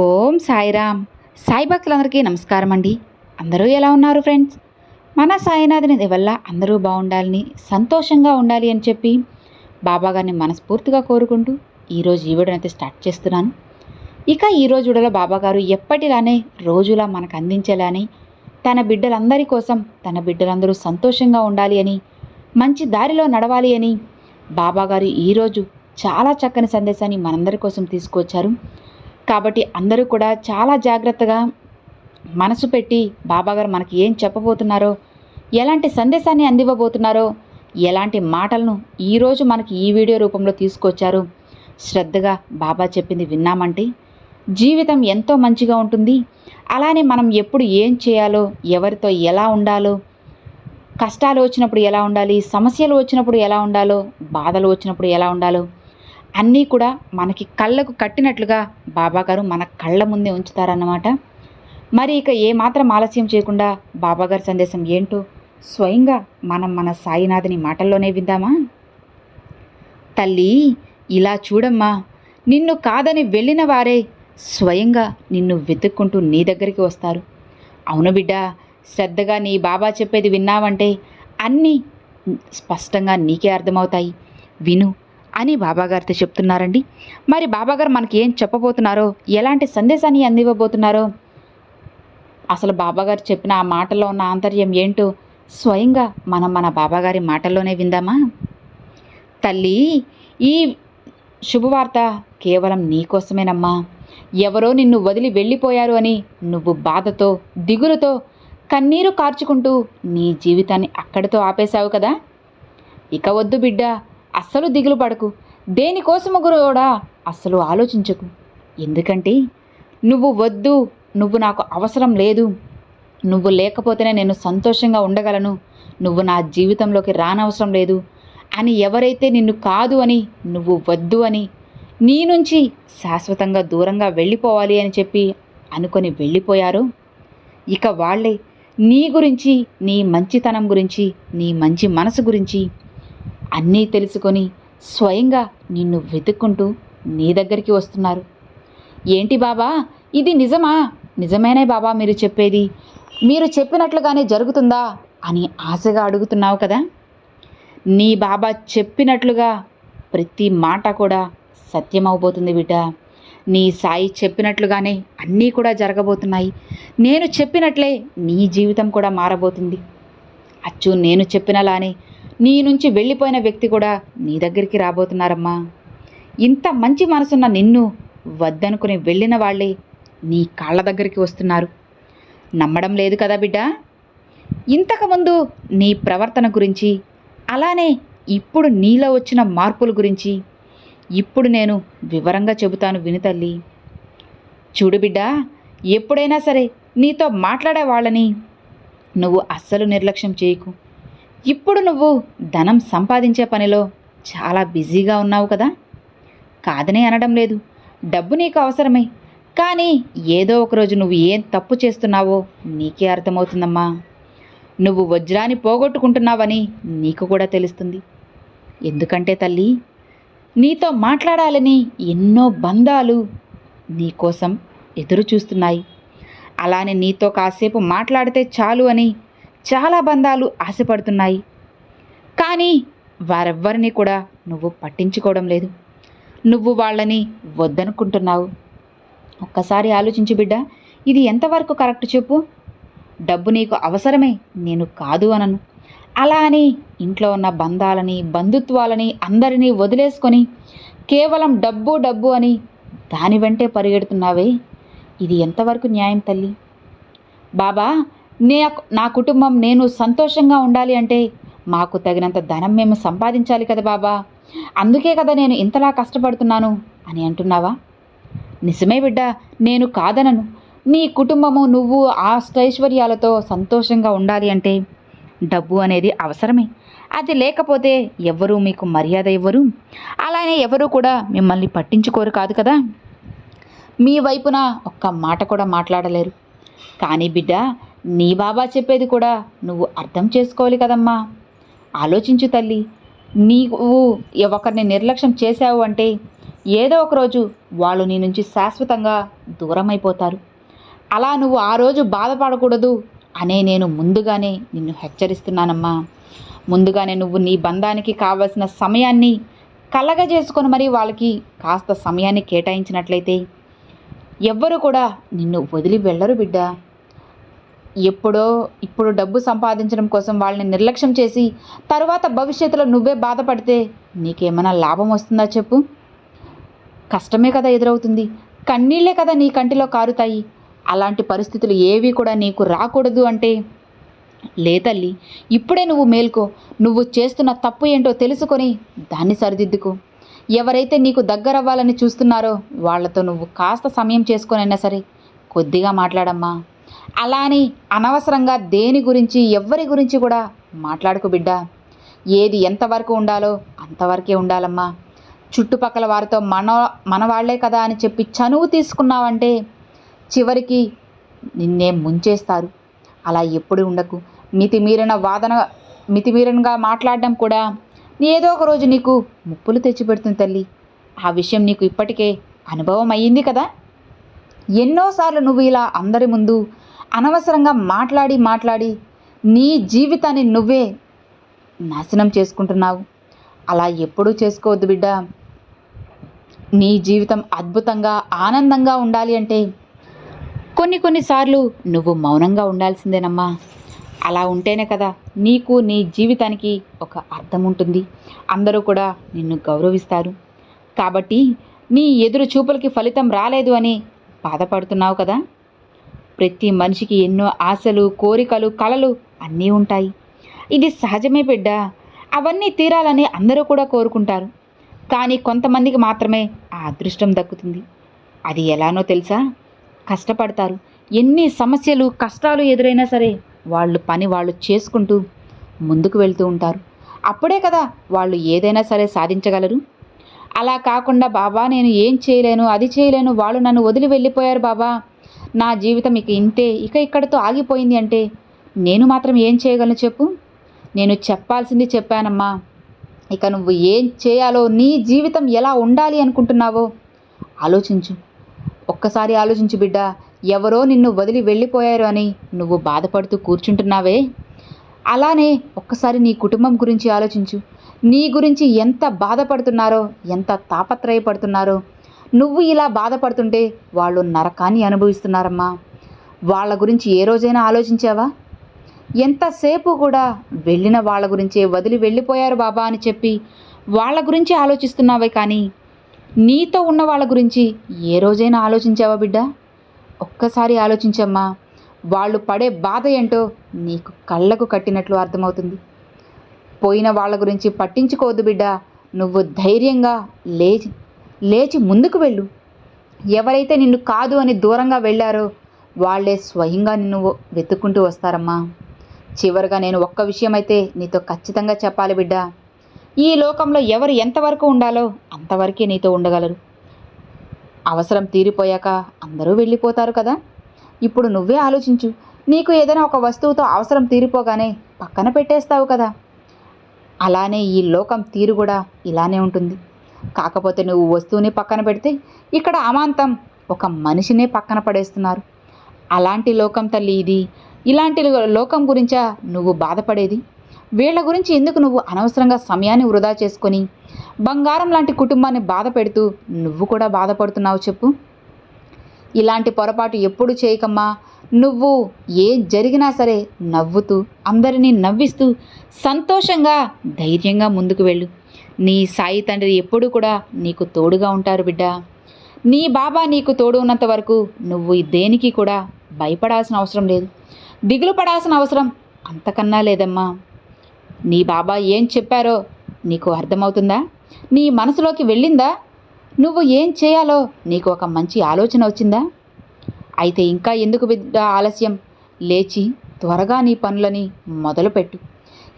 ఓం సాయిరామ్. సాయి భక్తులందరికీ నమస్కారం అండి అందరూ ఎలా ఉన్నారు ఫ్రెండ్స్? మన సాయినాథుని దయ వల్ల అందరూ బాగుండాలని సంతోషంగా ఉండాలి అని చెప్పి బాబాగారిని మనస్ఫూర్తిగా కోరుకుంటూ ఈరోజు ఈ అయితే స్టార్ట్ చేస్తున్నాను. ఇక ఈ రోజు వీడియోలో ఎప్పటిలానే రోజులా మనకు అందించేలాని తన బిడ్డలందరి కోసం తన బిడ్డలందరూ సంతోషంగా ఉండాలి అని మంచి దారిలో నడవాలి అని బాబాగారు ఈరోజు చాలా చక్కని సందేశాన్ని మనందరి కోసం తీసుకొచ్చారు కాబట్టి అందరూ కూడా చాలా జాగ్రత్తగా మనసు పెట్టి బాబాగారు మనకి ఏం చెప్పబోతున్నారో ఎలాంటి సందేశాన్ని అందివ్వబోతున్నారో ఎలాంటి మాటలను ఈరోజు మనకి ఈ వీడియో రూపంలో తీసుకొచ్చారు శ్రద్ధగా బాబా చెప్పింది విన్నామంటే జీవితం ఎంతో మంచిగా ఉంటుంది. అలానే మనం ఎప్పుడు ఏం చేయాలో ఎవరితో ఎలా ఉండాలో కష్టాలు వచ్చినప్పుడు ఎలా ఉండాలి సమస్యలు వచ్చినప్పుడు ఎలా ఉండాలో బాధలు వచ్చినప్పుడు ఎలా ఉండాలో అన్నీ కూడా మనకి కళ్ళకు కట్టినట్లుగా బాబాగారు మన కళ్ళ ముందే ఉంచుతారన్నమాట. మరి ఇక ఏమాత్రం ఆలస్యం చేయకుండా బాబాగారి సందేశం ఏంటో స్వయంగా మనం మన సాయినాథుని మాటల్లోనే విందామా? తల్లి ఇలా చూడమ్మా. నిన్ను కాదని వెళ్ళిన వారే స్వయంగా నిన్ను వెతుక్కుంటూ నీ దగ్గరికి వస్తారు. అవును బిడ్డ శ్రద్ధగా నీ బాబా చెప్పేది విన్నావంటే అన్నీ స్పష్టంగా నీకే అర్థమవుతాయి. విను అని బాబాగారితో చెప్తున్నారండి. మరి బాబాగారు మనకి ఏం చెప్పబోతున్నారో ఎలాంటి సందేశాన్ని అందివ్వబోతున్నారో? అసలు బాబాగారు చెప్పిన ఆ మాటలో ఉన్న ఆంతర్యం ఏంటో స్వయంగా మనం మన బాబాగారి మాటల్లోనే విందామా? తల్లి ఈ శుభవార్త కేవలం నీకోసమేనమ్మా ఎవరో నిన్ను వదిలి వెళ్ళిపోయారు అని నువ్వు బాధతో దిగులుతో కన్నీరు కార్చుకుంటూ నీ జీవితాన్ని అక్కడితో ఆపేశావు కదా? ఇక వద్దు బిడ్డ అస్సలు దిగులు పడకు. దేనికోసము కూడా అస్సలు ఆలోచించకు. ఎందుకంటే నువ్వు వద్దు నువ్వు నాకు అవసరం లేదు. నువ్వు లేకపోతేనే నేను సంతోషంగా ఉండగలను. నువ్వు నా జీవితంలోకి రానవసరం లేదు. అని ఎవరైతే నిన్ను కాదు అని నువ్వు వద్దు అని నీ నుంచి శాశ్వతంగా దూరంగా వెళ్ళిపోవాలి అని చెప్పి అనుకొని వెళ్ళిపోయారు ఇక వాళ్ళే నీ గురించి నీ మంచితనం గురించి నీ మంచి మనసు గురించి అన్నీ తెలుసుకొని స్వయంగా నిన్ను వెతుక్కుంటూ నీ దగ్గరికి వస్తున్నారు. ఏంటి బాబా? ఇది నిజమా? నిజమేనే బాబా మీరు చెప్పేది? మీరు చెప్పినట్లుగానే జరుగుతుందా? అని ఆశగా అడుగుతున్నావు కదా? నీ బాబా చెప్పినట్లుగా ప్రతి మాట కూడా సత్యమవబోతుంది బిడ్డ. నీ సాయి చెప్పినట్లుగానే అన్నీ కూడా జరగబోతున్నాయి. నేను చెప్పినట్లే నీ జీవితం కూడా మారబోతుంది. అచ్చు నేను చెప్పినలానే నీ నుంచి వెళ్ళిపోయిన వ్యక్తి కూడా నీ దగ్గరికి రాబోతున్నారమ్మా. ఇంత మంచి మనసున్న నిన్ను వద్దనుకుని వెళ్ళిన వాళ్ళే నీ కాళ్ళ దగ్గరికి వస్తున్నారు. నమ్మడం లేదు కదా బిడ్డ. ఇంతకుముందు నీ ప్రవర్తన గురించి అలానే ఇప్పుడు నీలో వచ్చిన మార్పుల గురించి ఇప్పుడు నేను వివరంగా చెబుతాను వినుతల్లి చూడు బిడ్డ ఎప్పుడైనా సరే నీతో మాట్లాడే వాళ్ళని నువ్వు అస్సలు నిర్లక్ష్యం చేయకు. ఇప్పుడు నువ్వు ధనం సంపాదించే పనిలో చాలా బిజీగా ఉన్నావు కదా? కాదనే అనడం లేదు. డబ్బు నీకు అవసరమే. కానీ ఏదో ఒకరోజు నువ్వు ఏం తప్పు చేస్తున్నావో నీకే అర్థమవుతుందమ్మా. నువ్వు వజ్రాన్ని పోగొట్టుకుంటున్నావని నీకు కూడా తెలుస్తుంది. ఎందుకంటే తల్లి నీతో మాట్లాడాలని ఎన్నో బంధాలు నీకోసం ఎదురు చూస్తున్నాయి అలానే నీతో కాసేపు మాట్లాడితే చాలు అని చాలా బంధాలు ఆశపడుతున్నాయి. కానీ వారెవ్వరిని కూడా నువ్వు పట్టించుకోవడం లేదు. నువ్వు వాళ్ళని వద్దనుకుంటున్నావు. ఒక్కసారి ఆలోచించు బిడ్డ ఇది ఎంతవరకు కరెక్ట్ చెప్పు? డబ్బు నీకు అవసరమే నేను కాదు అనను. అలా అని ఇంట్లో ఉన్న బంధాలని బంధుత్వాలని అందరినీ వదిలేసుకొని కేవలం డబ్బు డబ్బు అని దాని వెంటే పరిగెడుతున్నావే? ఇది ఎంతవరకు న్యాయం తల్లి? బాబా నే నా కుటుంబం నేను సంతోషంగా ఉండాలి అంటే మాకు తగినంత ధనం మేము సంపాదించాలి కదా బాబా. అందుకే కదా నేను ఇంతలా కష్టపడుతున్నాను అని అంటున్నావా? నిజమే బిడ్డ నేను కాదనను. నీ కుటుంబము నువ్వు ఆష్టైశ్వర్యాలతో సంతోషంగా ఉండాలి అంటే డబ్బు అనేది అవసరమే. అది లేకపోతే ఎవ్వరూ మీకు మర్యాద ఇవ్వరు. అలానే ఎవరు కూడా మిమ్మల్ని పట్టించుకోరు కాదు కదా. మీ వైపున ఒక్క మాట కూడా మాట్లాడలేరు. కానీ బిడ్డ నీ బాబా చెప్పేది కూడా నువ్వు అర్థం చేసుకోవాలి కదమ్మా. ఆలోచించు తల్లి నీవు ఒకరిని నిర్లక్ష్యం చేశావు అంటే ఏదో ఒక రోజు వాళ్ళు నీ నుంచి శాశ్వతంగా దూరం అయిపోతారు అలా నువ్వు ఆ రోజు బాధపడకూడదు అనే నేను ముందుగానే నిన్ను హెచ్చరిస్తున్నానమ్మా. ముందుగానే నువ్వు నీ బంధానికి కావలసిన సమయాన్ని కలగజేసుకొని మరి వాళ్ళకి కాస్త సమయాన్ని కేటాయించినట్లయితే ఎవ్వరు కూడా నిన్ను వదిలి వెళ్ళరు బిడ్డ. ఎప్పుడో ఇప్పుడు డబ్బు సంపాదించడం కోసం వాళ్ళని నిర్లక్ష్యం చేసి తరువాత భవిష్యత్తులో నువ్వే బాధపడితే నీకేమైనా లాభం వస్తుందా చెప్పు? కష్టమే కదా ఎదురవుతుంది. కన్నీళ్ళే కదా నీ కంటిలో కారుతాయి. అలాంటి పరిస్థితులు ఏవి కూడా నీకు రాకూడదు అంటే లే తల్లి ఇప్పుడే నువ్వు మేల్కో. నువ్వు చేస్తున్న తప్పు ఏంటో తెలుసుకొని దాన్ని సరిదిద్దుకో. ఎవరైతే నీకు దగ్గరవ్వాలని చూస్తున్నారో వాళ్ళతో నువ్వు కాస్త సమయం చేసుకొనైనా సరే కొద్దిగా మాట్లాడమ్మా. అలా అని అనవసరంగా దేని గురించి ఎవ్వరి గురించి కూడా మాట్లాడుకు బిడ్డ. ఏది ఎంతవరకు ఉండాలో అంతవరకే ఉండాలమ్మా. చుట్టుపక్కల వారితో మన మన వాళ్ళే కదా అని చెప్పి చనువు తీసుకున్నావంటే చివరికి నిన్నే ముంచేస్తారు. అలా ఎప్పుడు ఉండకు. మితిమీరిన వాదన మితిమీరనగా మాట్లాడడం కూడా ఏదో ఒక రోజు నీకు ముప్పులు తెచ్చిపెడుతుంది తల్లి. ఆ విషయం నీకు ఇప్పటికే అనుభవం అయ్యింది కదా? ఎన్నోసార్లు నువ్వు ఇలా అందరి ముందు అనవసరంగా మాట్లాడి మాట్లాడి నీ జీవితాన్ని నువ్వే నాశనం చేసుకుంటున్నావు. అలా ఎప్పుడూ చేసుకోవద్దు బిడ్డ. నీ జీవితం అద్భుతంగా ఆనందంగా ఉండాలి అంటే కొన్ని కొన్నిసార్లు నువ్వు మౌనంగా ఉండాల్సిందేనమ్మా. అలా ఉంటేనే కదా నీకు నీ జీవితానికి ఒక అర్థం ఉంటుంది. అందరూ కూడా నిన్ను గౌరవిస్తారు. కాబట్టి నీ ఎదురు చూపులకి ఫలితం రాలేదు అని బాధపడుతున్నావు కదా. ప్రతి మనిషికి ఎన్నో ఆశలు కోరికలు కలలు అన్నీ ఉంటాయి. ఇది సహజమే బిడ్డ. అవన్నీ తీరాలని అందరూ కూడా కోరుకుంటారు. కానీ కొంతమందికి మాత్రమే ఆ అదృష్టం దక్కుతుంది. అది ఎలానో తెలుసా? కష్టపడతారు. ఎన్ని సమస్యలు కష్టాలు ఎదురైనా సరే వాళ్ళు పని వాళ్ళు చేసుకుంటూ ముందుకు వెళ్తూ ఉంటారు. అప్పుడే కదా వాళ్ళు ఏదైనా సరే సాధించగలరు. అలా కాకుండా బాబా నేను ఏం చేయలేను అది చేయలేను వాళ్ళు నన్ను వదిలి వెళ్ళిపోయారు బాబా నా జీవితం ఇక ఇంతే ఇక ఇక్కడతో ఆగిపోయింది అంటే నేను మాత్రం ఏం చేయగలను చెప్పు? నేను చెప్పాల్సింది చెప్పానమ్మా. ఇక నువ్వు ఏం చేయాలో నీ జీవితం ఎలా ఉండాలి అనుకుంటున్నావో ఆలోచించు. ఒక్కసారి ఆలోచించు బిడ్డ ఎవరో నిన్ను వదిలి వెళ్ళిపోయారు అని నువ్వు బాధపడుతూ కూర్చుంటున్నావే? అలానే ఒక్కసారి నీ కుటుంబం గురించి ఆలోచించు. నీ గురించి ఎంత బాధపడుతున్నారో ఎంత తాపత్రయపడుతున్నారో నువ్వు ఇలా బాధపడుతుంటే వాళ్ళు నరకాన్ని అనుభవిస్తున్నారమ్మా. వాళ్ళ గురించి ఏ రోజైనా ఆలోచించావా? ఎంతసేపు కూడా వెళ్ళిన వాళ్ళ గురించే వదిలి వెళ్ళిపోయారు బాబా అని చెప్పి వాళ్ళ గురించి ఆలోచిస్తున్నావే కానీ నీతో ఉన్న వాళ్ళ గురించి ఏ రోజైనా ఆలోచించావా బిడ్డ? ఒక్కసారి ఆలోచించమ్మా. వాళ్ళు పడే బాధ ఏంటో నీకు కళ్ళకు కట్టినట్లు అర్థమవుతుంది. పోయిన వాళ్ళ గురించి పట్టించుకోవద్దు బిడ్డ. నువ్వు ధైర్యంగా లేచి లేచి ముందుకు వెళ్ళు. ఎవరైతే నిన్ను కాదు అని దూరంగా వెళ్ళారో వాళ్ళే స్వయంగా నిన్ను వెతుక్కుంటూ వస్తారమ్మా. చివరిగా నేను ఒక్క విషయం అయితే నీతో ఖచ్చితంగా చెప్పాలి బిడ్డ. ఈ లోకంలో ఎవరు ఎంతవరకు ఉండాలో అంతవరకే నీతో ఉండగలరు. అవసరం తీరిపోయాక అందరూ వెళ్ళిపోతారు కదా. ఇప్పుడు నువ్వే ఆలోచించు. నీకు ఏదైనా ఒక వస్తువుతో అవసరం తీరిపోగానే పక్కన పెట్టేస్తావు కదా. అలానే ఈ లోకం తీరు కూడా ఇలానే ఉంటుంది. కాకపోతే నువ్వు వస్తువుని పక్కన పెడితే ఇక్కడ అమాంతం ఒక మనిషినే పక్కన పడేస్తున్నారు. అలాంటి లోకం తల్లి ఇది. ఇలాంటి లోకం గురించా నువ్వు బాధపడేది? వీళ్ళ గురించి ఎందుకు నువ్వు అనవసరంగా సమయాన్ని వృధా చేసుకొని బంగారం లాంటి కుటుంబాన్ని బాధ పెడుతూ నువ్వు కూడా బాధపడుతున్నావు చెప్పు? ఇలాంటి పొరపాటు ఎప్పుడు చేయకమ్మా. నువ్వు ఏం జరిగినా సరే నవ్వుతూ అందరినీ నవ్విస్తూ సంతోషంగా ధైర్యంగా ముందుకు వెళ్ళు. నీ సాయి తండ్రి ఎప్పుడూ కూడా నీకు తోడుగా ఉంటారు బిడ్డ. నీ బాబా నీకు తోడు ఉన్నంత వరకు నువ్వు దేనికి కూడా భయపడాల్సిన అవసరం లేదు. దిగులు పడాల్సిన అవసరం అంతకన్నా లేదమ్మా. నీ బాబా ఏం చెప్పారో నీకు అర్థమవుతుందా? నీ మనసులోకి వెళ్ళిందా? నువ్వు ఏం చేయాలో నీకు ఒక మంచి ఆలోచన వచ్చిందా? అయితే ఇంకా ఎందుకు బిడ్డ ఆలస్యం? లేచి త్వరగా నీ పనులని మొదలుపెట్టు.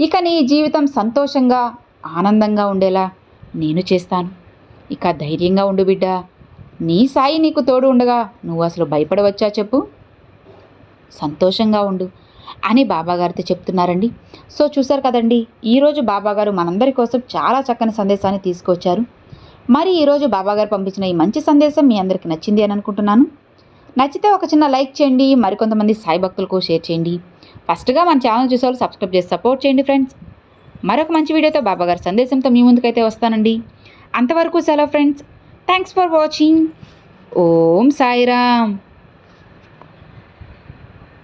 ఇక నీ జీవితం సంతోషంగా ఆనందంగా ఉండేలా నేను చేస్తాను. ఇక ధైర్యంగా ఉండు బిడ్డ. నీ సాయి నీకు తోడు ఉండగా నువ్వు అసలు భయపడవచ్చా చెప్పు? సంతోషంగా ఉండు అని బాబాగారితో చెప్తున్నారండి. సో చూసారు కదండి ఈరోజు బాబాగారు మనందరి కోసం చాలా చక్కని సందేశాన్ని తీసుకొచ్చారు. మరి ఈరోజు బాబాగారు పంపించిన ఈ మంచి సందేశం మీ అందరికీ నచ్చింది అని అనుకుంటున్నాను. నచ్చితే ఒక చిన్న లైక్ చేయండి మరికొంతమంది సాయి భక్తులకు షేర్ చేయండి. ఫస్ట్గా మన ఛానల్ చూసే వాళ్ళు సబ్స్క్రైబ్ చేసి సపోర్ట్ చేయండి ఫ్రెండ్స్. మరొక మంచి వీడియోతో బాబాగారి సందేశంతో మీ ముందుకైతే వస్తానండి. అంతవరకు సెలవు friends thanks for watching Om Sairam.